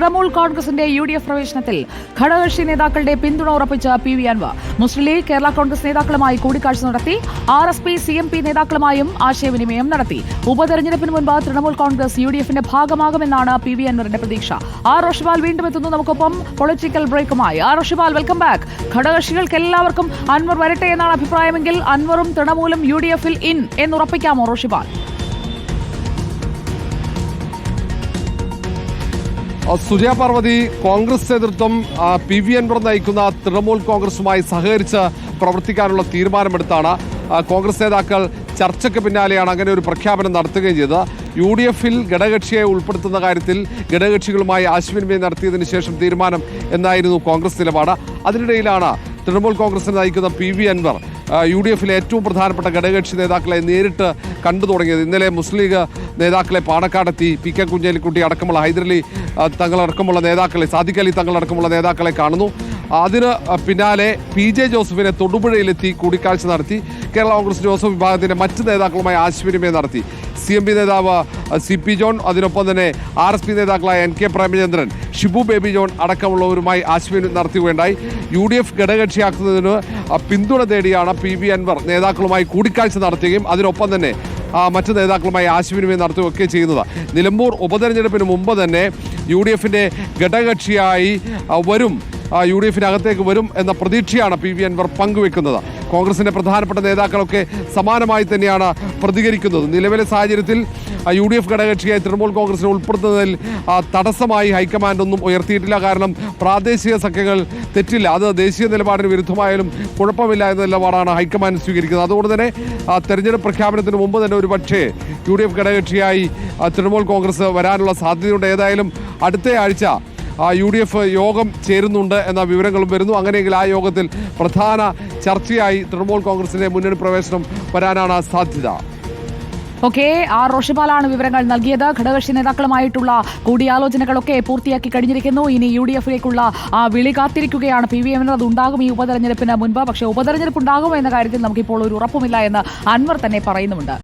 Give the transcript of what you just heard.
തൃണമൂൽ കോൺഗ്രസിന്റെ U D F പ്രവേശനത്തിൽ ഘടകകക്ഷി നേതാക്കളുടെ പിന്തുണ ഉറപ്പിച്ച പി വി അൻവർ. മുസ്ലിം ലീഗ് കേരള കോൺഗ്രസ് നേതാക്കളുമായി കൂടിക്കാഴ്ച നടത്തി. R S P C M P നേതാക്കളുമായും ആശയവിനിമയം നടത്തി. ഉപതെരഞ്ഞെടുപ്പിന് മുൻപ് തൃണമൂൽ കോൺഗ്രസ് യു ഡി എഫിന്റെ ഭാഗമാകുമെന്നാണ് പി വി അൻവറിന്റെ പ്രതീക്ഷ. ആർ റോഷിപാൽ വീണ്ടും എത്തുന്നു. നമുക്കൊപ്പം political ബ്രേക്കുമായി. R Roshipal welcome back. ഘടകകക്ഷികൾക്ക് എല്ലാവർക്കും അൻവർ വരട്ടെ എന്നാണ് അഭിപ്രായമെങ്കിൽ അൻവറും തൃണമൂലും യു ഡി എഫിൽ ഇൻ എന്നുറപ്പിക്കാമോ റോഷിപാൽ സുജയ പാർവതി കോൺഗ്രസ് നേതൃത്വം പി വി അൻവർ നയിക്കുന്ന തൃണമൂൽ കോൺഗ്രസുമായി സഹകരിച്ച് പ്രവർത്തിക്കാനുള്ള തീരുമാനമെടുത്താണ്. കോൺഗ്രസ് നേതാക്കൾ ചർച്ചയ്ക്ക് പിന്നാലെയാണ് അങ്ങനെ ഒരു പ്രഖ്യാപനം നടത്തുകയും ചെയ്തത്. യു ഡി എഫിൽ ഘടകകക്ഷിയെ ഉൾപ്പെടുത്തുന്ന കാര്യത്തിൽ ഘടകകക്ഷികളുമായി ആശയവിനിമയം നടത്തിയതിനു ശേഷം തീരുമാനം എന്നായിരുന്നു കോൺഗ്രസ് നിലപാട്. അതിനിടയിലാണ് തൃണമൂൽ കോൺഗ്രസിനെ നയിക്കുന്ന P V Anvar U D എഫിലെ ഏറ്റവും പ്രധാനപ്പെട്ട ഘടകകക്ഷി നേതാക്കളെ നേരിട്ട് കണ്ടു തുടങ്ങിയത്. ഇന്നലെ മുസ്ലിം ലീഗ് നേതാക്കളെ പാണക്കാടെത്തി പി കെ കുഞ്ഞാലിക്കുട്ടി അടക്കമുള്ള ഹൈദരലി തങ്ങളടക്കമുള്ള നേതാക്കളെ സാദിഖ് അലി തങ്ങളടക്കമുള്ള നേതാക്കളെ കാണുന്നു. അതിന് പിന്നാലെ പി ജെ ജോസഫിനെ തൊടുപുഴയിലെത്തി കൂടിക്കാഴ്ച നടത്തി. കേരള കോൺഗ്രസ് ജോസഫ് വിഭാഗത്തിന്റെ മറ്റ് നേതാക്കളുമായി ആശയവിനിമയം നടത്തി. സി എം പി നേതാവ് സി പി ജോൺ അതിനൊപ്പം തന്നെ ആർ എസ് പി നേതാക്കളായ എൻ കെ പ്രേമചന്ദ്രൻ ഷിബു ബേബി ജോൺ അടക്കമുള്ളവരുമായി ആശയവിനിമയം നടത്തുകയുണ്ടായി. യു ഡി എഫ് ഘടകക്ഷിയാക്കുന്നതിന് പിന്തുണ തേടിയാണ് പി വി അൻവർ നേതാക്കളുമായി കൂടിക്കാഴ്ച നടത്തുകയും അതിനൊപ്പം തന്നെ മറ്റ് നേതാക്കളുമായി ആശയവിനിമയം നടത്തുകയൊക്കെ ചെയ്യുന്നത്. നിലമ്പൂർ ഉപതെരഞ്ഞെടുപ്പിന് മുമ്പ് തന്നെ യു ഡി എഫിന്റെ ഘടകകക്ഷിയായി വരും യു ഡി എഫിനകത്തേക്ക് വരും എന്ന പ്രതീക്ഷയാണ് പി വി അൻവർ പങ്കുവെക്കുന്നത്. കോൺഗ്രസിന്റെ പ്രധാനപ്പെട്ട നേതാക്കളൊക്കെ സമാനമായി തന്നെയാണ് പ്രതികരിക്കുന്നത്. നിലവിലെ സാഹചര്യത്തിൽ യു ഡി എഫ് ഘടകകക്ഷിയായി തൃണമൂൽ കോൺഗ്രസിനെ ഉൾപ്പെടുത്തുന്നതിൽ തടസ്സമായി ഹൈക്കമാൻഡ് ഒന്നും ഉയർത്തിയിട്ടില്ല. കാരണം പ്രാദേശിക സഖ്യങ്ങൾ തെറ്റില്ല. അത് ദേശീയ നിലപാടിന് വിരുദ്ധമായാലും കുഴപ്പമില്ല എന്ന നിലപാടാണ് ഹൈക്കമാൻഡ് സ്വീകരിക്കുന്നത്. അതുകൊണ്ട് തന്നെ തെരഞ്ഞെടുപ്പ് പ്രഖ്യാപനത്തിന് മുമ്പ് തന്നെ ഒരു പക്ഷേ യു ഡി എഫ് ഘടകകക്ഷിയായി തൃണമൂൽ കോൺഗ്രസ് വരാനുള്ള സാധ്യതയുണ്ട്. ഏതായാലും അടുത്ത ആഴ്ച യു ഡി എഫ് യോഗം ചേരുന്നുണ്ട് എന്ന വിവരങ്ങളും വരുന്നു. അങ്ങനെയെങ്കിൽ ആ യോഗത്തിൽ പ്രധാന ചർച്ചയായി തൃണമൂൽ കോൺഗ്രസിന്റെ മുന്നണി പ്രവേശനം വരാനാണ് സാധ്യത. ഓക്കെ ആർ റോഷിപാലാണ് വിവരങ്ങൾ നൽകിയത്. ഘടകകക്ഷി നേതാക്കളുമായിട്ടുള്ള കൂടിയാലോചനകളൊക്കെ പൂർത്തിയാക്കി കഴിഞ്ഞിരിക്കുന്നു. ഇനി യു ഡി എഫിലേക്കുള്ള വിളി കാത്തിരിക്കുകയാണ്. പി വി എമ്മിന് അത് ഉണ്ടാകും ഈ ഉപതെരഞ്ഞെടുപ്പിന് മുൻപ്. പക്ഷേ ഉപതെരഞ്ഞെടുപ്പ് ഉണ്ടാകുമോ എന്ന കാര്യത്തിൽ നമുക്കിപ്പോൾ ഒരു ഉറപ്പുമില്ല എന്ന് അൻവർ തന്നെ പറയുന്നുമുണ്ട്.